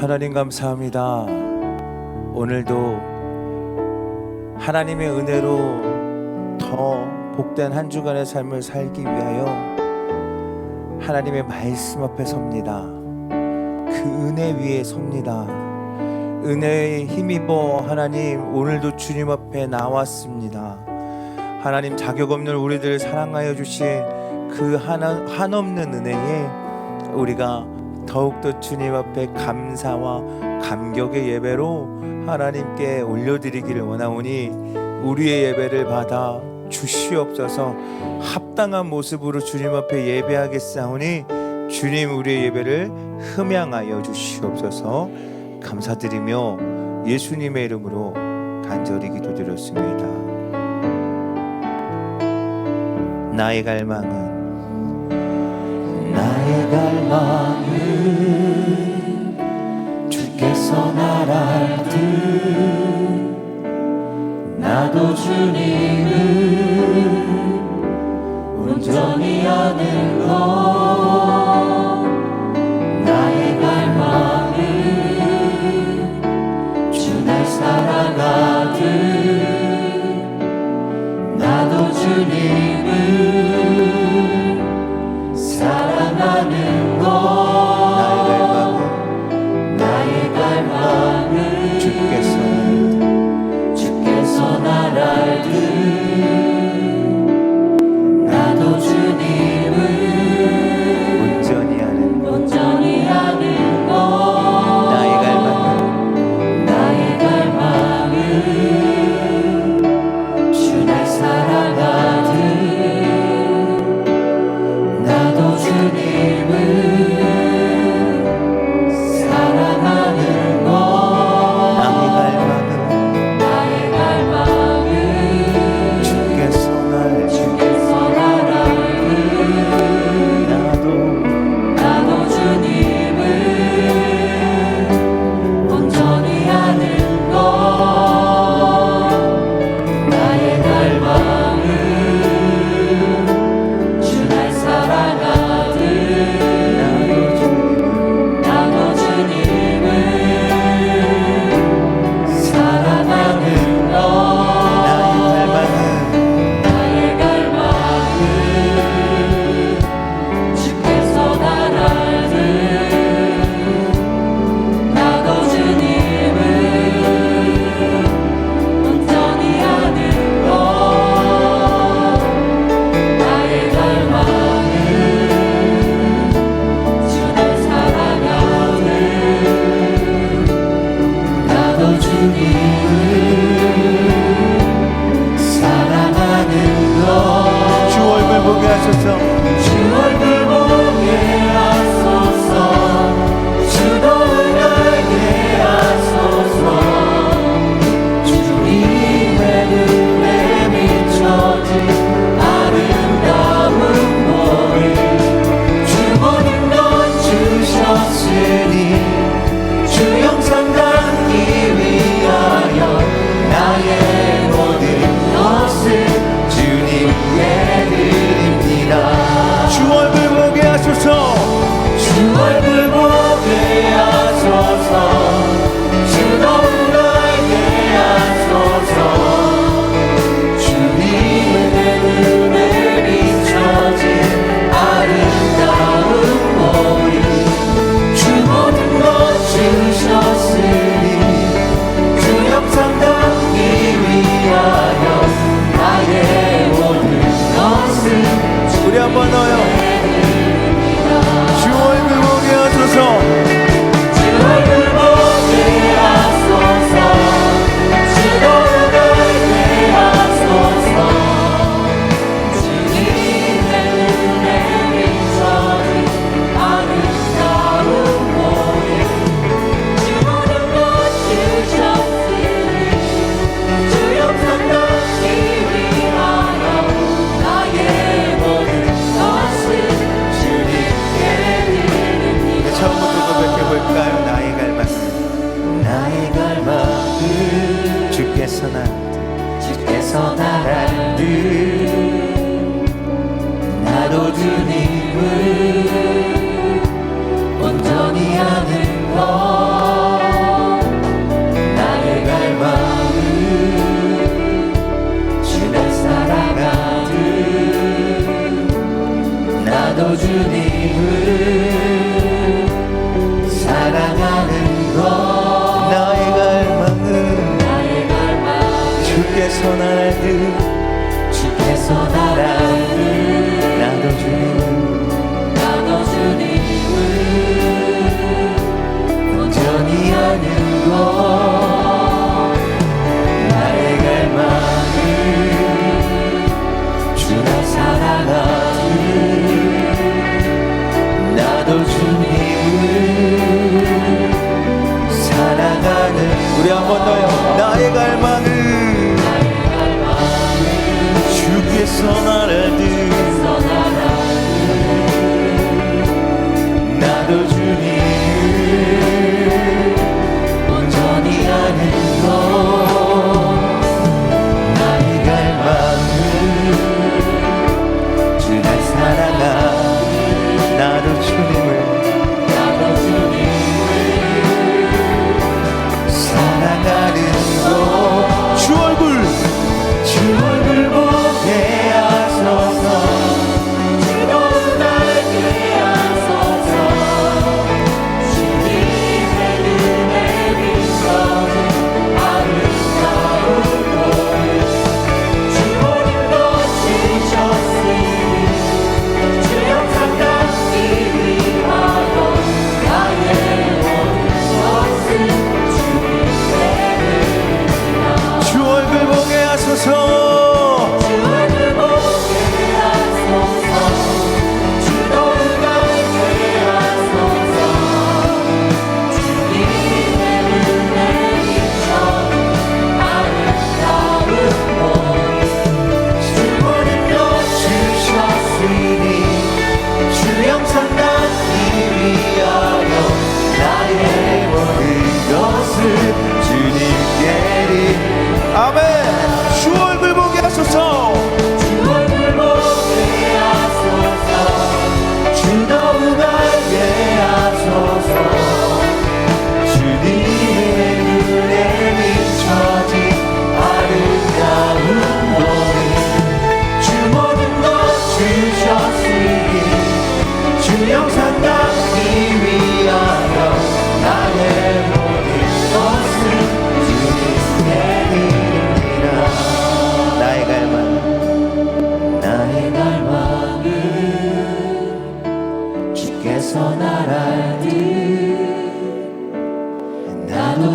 하나님 감사합니다. 오늘도 하나님의 은혜로 더 복된 한 주간의 삶을 살기 위하여 하나님의 말씀 앞에 섭니다. 그 은혜 위에 섭니다. 은혜에 힘입어 하나님 오늘도 주님 앞에 나왔습니다. 하나님 자격 없는 우리들 사랑하여 주신 그 한없는 은혜에 우리가 더욱더 주님 앞에 감사와 감격의 예배로 하나님께 올려드리기를 원하오니 우리의 예배를 받아 주시옵소서 합당한 모습으로 주님 앞에 예배하겠사오니 주님 우리의 예배를 흠양하여 주시옵소서 감사드리며 예수님의 이름으로 간절히 기도드렸습니다. 나의 갈망은 나의 갈망은 나도 주님. 날들 주께서 나라를 나눠주는 나눠주님을 온전히 아는 것. 나의 갈망을 주나 사랑하는 나눠주님을 사랑하는. 우리 한 번 더요. 나의 갈망을 sona erdi Oh.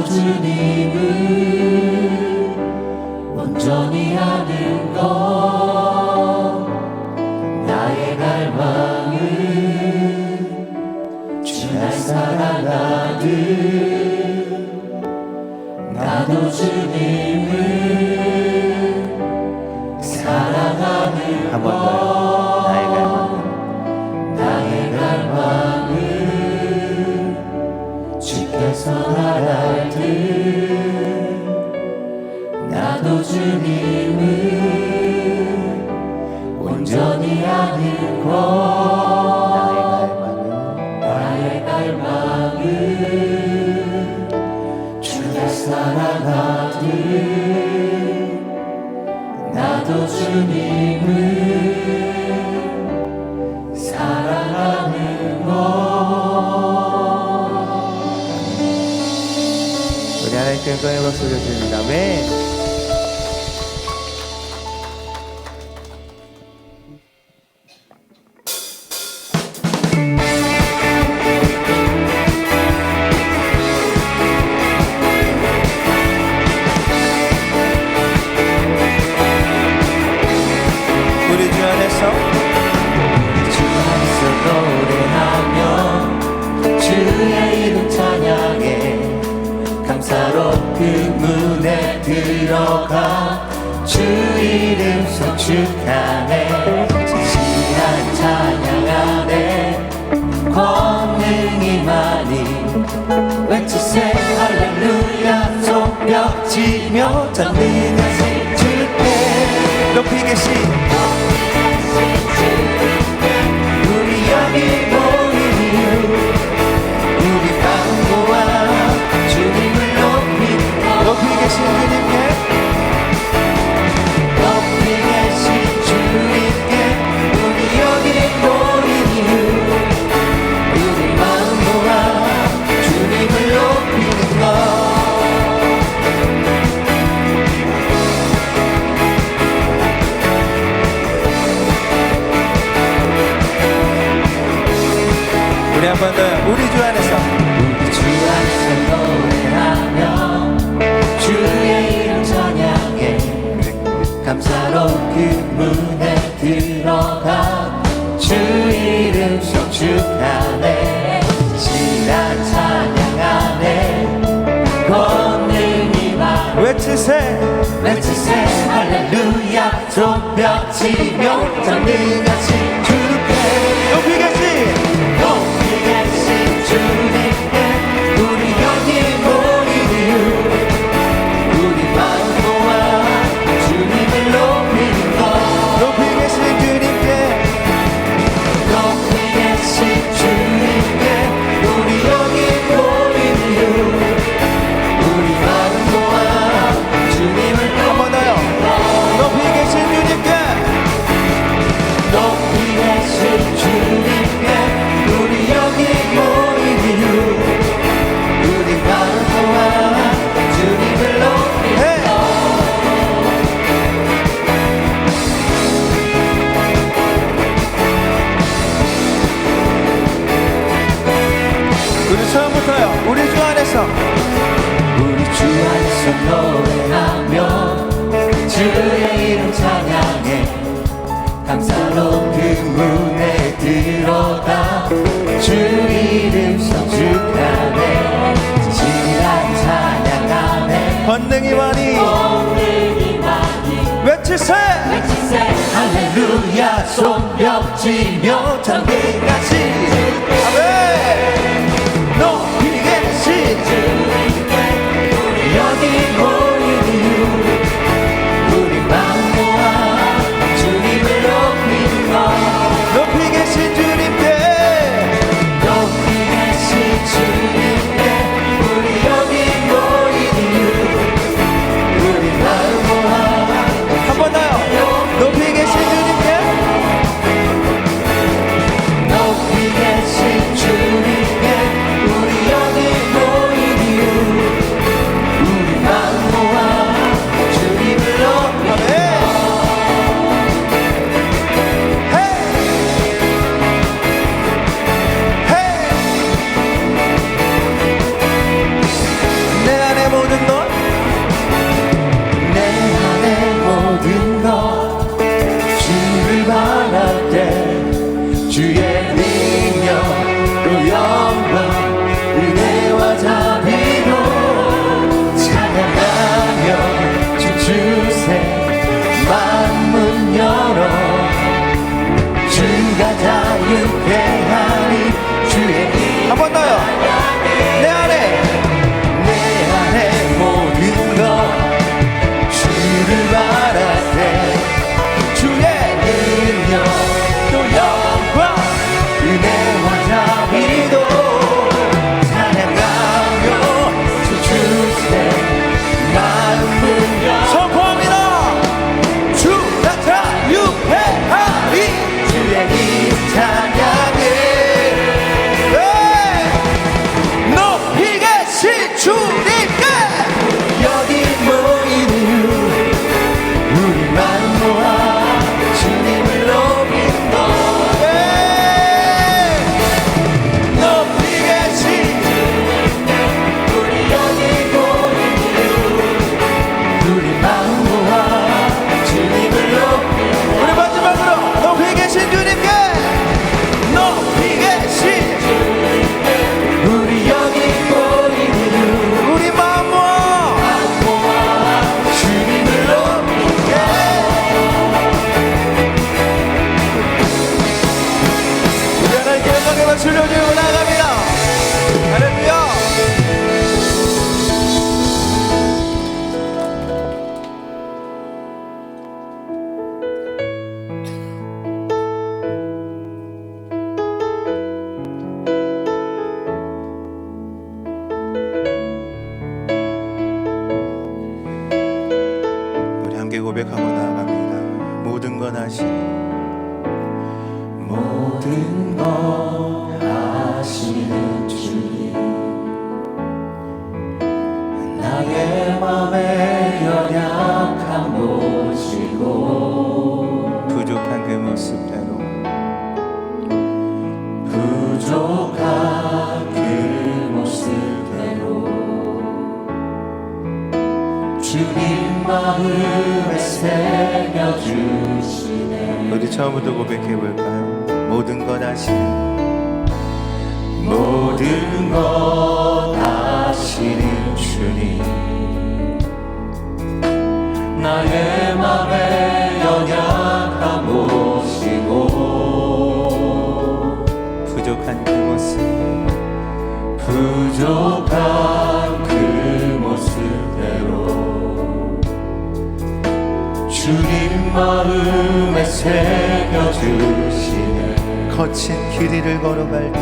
주님을 온전히 아는 것. 나의 갈망은 주날 사랑하듯 나도 주님을 사랑하는 한번 더요. 나의 갈망은 나의 갈망은 주께서 Oh. 그 문에 들어가 주 이름 성축하네 진한 찬양 안에 권능이 많이 외치세. 할렐루야. 속벽 지며 전능하신 주께 높이 계신 축하네 신난 찬양하네 권능이만 외치세. 외치세. 할렐루야. 조벽치며 장능하신 권능이만이 외치세. 할렐루야 손뼉치며 장대같이 아멘. 마지막 출연이 올라가 처음부터 고백해 볼까요? 모든 것 아시는? 모든 것 아시는 주님. 나의 맘에 연약함 보시고 부족한 그 모습. 부족한 마음에 새겨주시네. 거친 길이를 걸어갈 때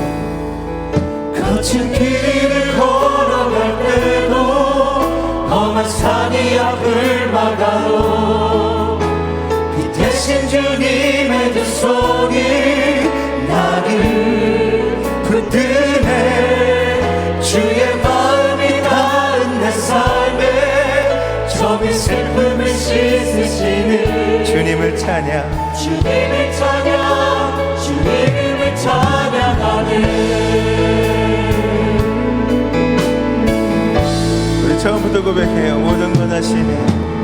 거친 길을 걸어갈 때도 험한 산이 앞을 막아도 비 대신 주님의 두 손이 나를 붙드네 주의 씻으시는 주님을 찬양. 주님을 찬양 주님을 찬양하네 우리 처음부터 고백해요. 모든 것 아시는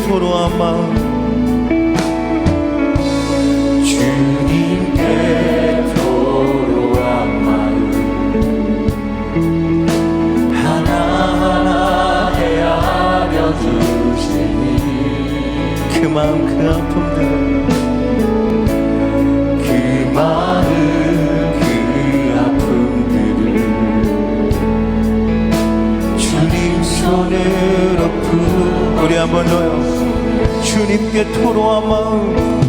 주님께 토로한 마음 주님께 토로한 마음 하나하나 헤아려 주시니. 그 마음 그 아픔 한번 더요. 주님께 토로한 마음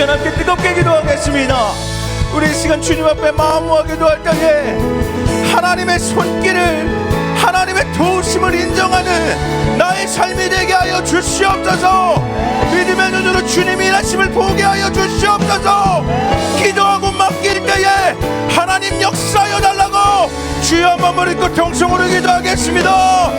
시간 함께 뜨겁게 기도하겠습니다. 우리 이 시간 주님 앞에 마음 모아 기도할 때에 하나님의 손길을 하나님의 도우심을 인정하는 나의 삶이 되게 하여 주시옵소서. 믿음의 눈으로 주님이 일하심을 보게 하여 주시옵소서. 기도하고 맡길 때에 하나님 역사하여 달라고 주여 한번 머리 고 통성으로 기도하겠습니다